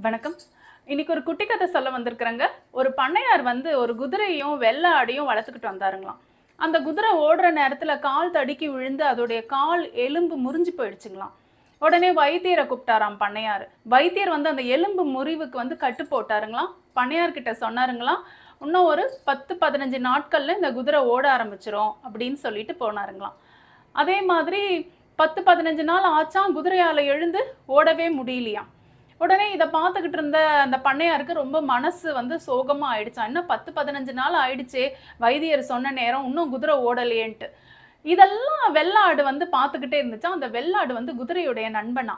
வணக்கம். இன்னைக்கு ஒரு குட்டி கதை சொல்ல வந்திருக்கிறேங்க. ஒரு பண்ணையார் வந்து ஒரு குதிரையும் வெள்ளை ஆடையும் வளர்த்துக்கிட்டு வந்தாருங்களாம். அந்த குதிரை ஓடுற நேரத்துல கால் தடுக்கி விழுந்து அதோடைய கால் எலும்பு முறிஞ்சு போயிடுச்சுங்களாம். உடனே வைத்தியரை கூப்பிட்டாராம் பண்ணையார். வைத்தியர் வந்து அந்த எலும்பு முறிவுக்கு வந்து கட்டு போட்டாருங்களாம். பண்ணையார் கிட்ட சொன்னாருங்களாம் இன்னும் ஒரு பத்து பதினஞ்சு நாட்கள்ல இந்த குதிரை ஓட ஆரம்பிச்சிரும் அப்படின்னு சொல்லிட்டு போனாருங்களாம். அதே மாதிரி பத்து பதினஞ்சு நாள் ஆச்சான் குதிரையால் எழுந்து ஓடவே முடியலையாம். உடனே இதை பார்த்துக்கிட்டு இருந்த அந்த பண்ணையாருக்கு ரொம்ப மனசு வந்து சோகமாக ஆயிடுச்சா. இன்னும் பத்து பதினஞ்சு நாள் ஆயிடுச்சே வைத்தியர் சொன்ன நேரம் இன்னும் குதிரை ஓடலையேன்ட்டு. இதெல்லாம் வெள்ளாடு வந்து பார்த்துக்கிட்டே இருந்துச்சா? அந்த வெள்ளாடு வந்து குதிரையுடைய நண்பனா?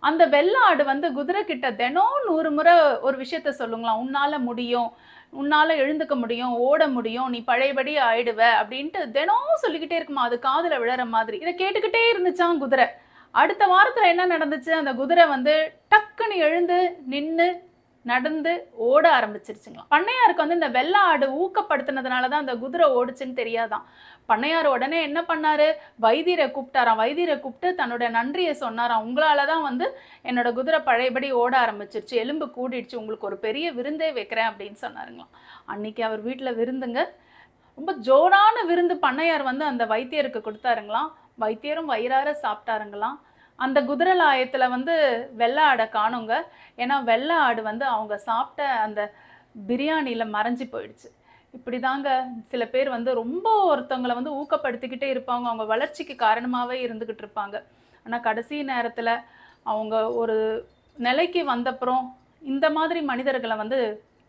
அந்த வெள்ளாடு வந்து குதிரை கிட்ட தினம் நூறு முறை ஒரு விஷயத்த சொல்லுங்களாம். உன்னால முடியும். உன்னால எழுந்துக்க முடியும். ஓட முடியும். நீ பழையபடி ஆயிடுவ. அப்படின்ட்டு தினம் சொல்லிக்கிட்டே இருக்குமா? அது காதில் விழற மாதிரி. இதை கேட்டுக்கிட்டே இருந்துச்சான் குதிரை. அடுத்த வாரத்தில் என்ன நடந்துச்சு? அந்த குதிரை வந்து டக்குன்னு எழுந்து நின்று நடந்து ஓட ஆரம்பிச்சிருச்சுங்களாம். பண்ணையாருக்கு வந்து இந்த வெள்ள ஆடு ஊக்கப்படுத்தினதுனால தான் அந்த குதிரை ஓடுச்சுன்னு தெரியாதான் பண்ணையார் உடனே என்ன பண்ணாரு? வைத்தியரை கூப்பிட்டாராம். வைத்தியரை கூப்பிட்டு தன்னோட நன்றியை சொன்னாராம். உங்களால தான் வந்து என்னோட குதிரை பழையபடி ஓட ஆரம்பிச்சிருச்சு. எலும்பு கூடிடுச்சு. உங்களுக்கு ஒரு பெரிய விருந்தே வைக்கிறேன் அப்படின்னு சொன்னாருங்களாம். அன்னைக்கு அவர் வீட்டில் விருந்துங்க. ரொம்ப ஜோரான விருந்து பண்ணையார் வந்து அந்த வைத்தியருக்கு கொடுத்தாருங்களாம். வைத்தியரும் வயிறார சாப்பிட்டாருங்களாம். அந்த குதிரை லாயத்தில் வந்து வெள்ளை ஆடை காணுங்க. ஏன்னா வெள்ளை ஆடு வந்து அவங்க சாப்பிட்ட அந்த பிரியாணியில் மறைஞ்சு போயிடுச்சு. இப்படி தாங்க சில பேர் வந்து ரொம்ப ஒருத்தவங்களை வந்து ஊக்கப்படுத்திக்கிட்டே இருப்பாங்க. அவங்க வளர்ச்சிக்கு காரணமாகவே இருந்துக்கிட்டு இருப்பாங்க. ஆனால் கடைசி நேரத்தில் அவங்க ஒரு நிலைக்கு வந்தப்புறம் இந்த மாதிரி மனிதர்களை வந்து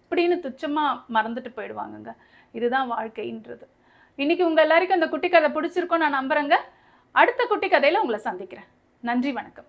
இப்படின்னு துச்சமாக மறந்துட்டு போயிடுவாங்கங்க. இதுதான் வாழ்க்கைன்றது. இன்றைக்கி உங்கள் எல்லாருக்கும் அந்த குட்டி கதை பிடிச்சிருக்கோம் நான் நம்புறேங்க. அடுத்த குட்டி கதையில் உங்களை சந்திக்கிறேன். நன்றி வணக்கம்.